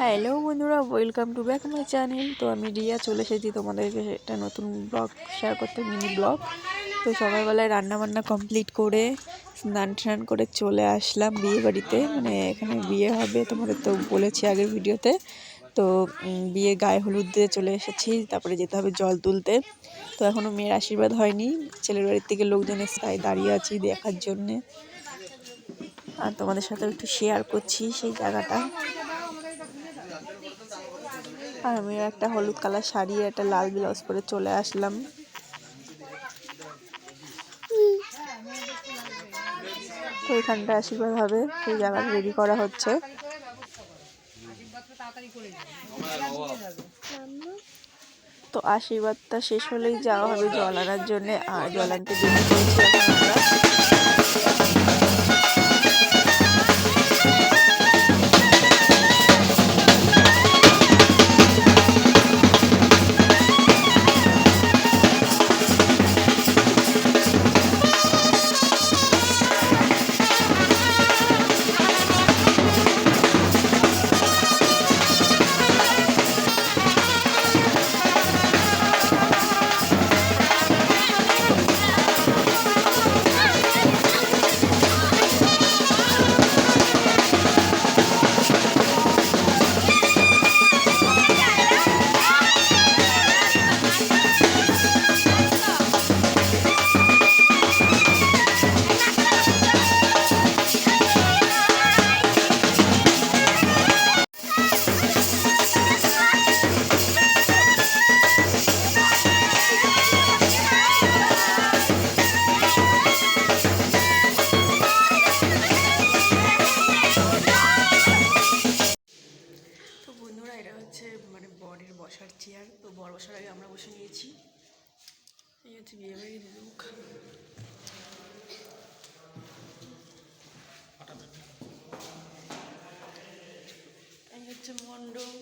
Hello বন্ধুরা welcome to back my channel তো আমি রিয়া, চলে এসেছি তোমাদেরকে একটা নতুন ব্লগ শেয়ার করতে মিনি ব্লগ তো সকালবেলায় রান্নাবান্না কমপ্লিট করে, স্নান টান করে চলে আসলাম বিয়ে বাড়িতে। মানে এখানে বিয়ে হবে, তোমাদের তো বলেছি আগের ভিডিওতে। তো বিয়ে গায়ে হলুদ দিয়ে চলে এসেছি, তারপরে যেতে হবে জল তুলতে। তো এখনও মেয়ের আশীর্বাদ হয়নি, ছেলের বাড়ির থেকে লোকজন এসে দাঁড়িয়ে আছি দেখার জন্যে। আর তোমাদের সাথে একটু শেয়ার করছি সেই জায়গাটা। আর আমি একটা হলুদ কালার শাড়ি একটা লাল ব্লাউজ পরে চলে আসলাম। তো এখানটা আশীর্বাদ হবে সেই জায়গাটা রেডি করা হচ্ছে। তো আশীর্বাদটা শেষ হলেই যাওয়া হবে জল আনার জন্যে, আর জল আনতে বেরিয়ে হচ্ছে মানে বরের বসার চেয়ার তো বর বসার আগে আমরা বসে নিয়েছি। এই হচ্ছে বিয়ে বাড়ির এই হচ্ছে মণ্ডপ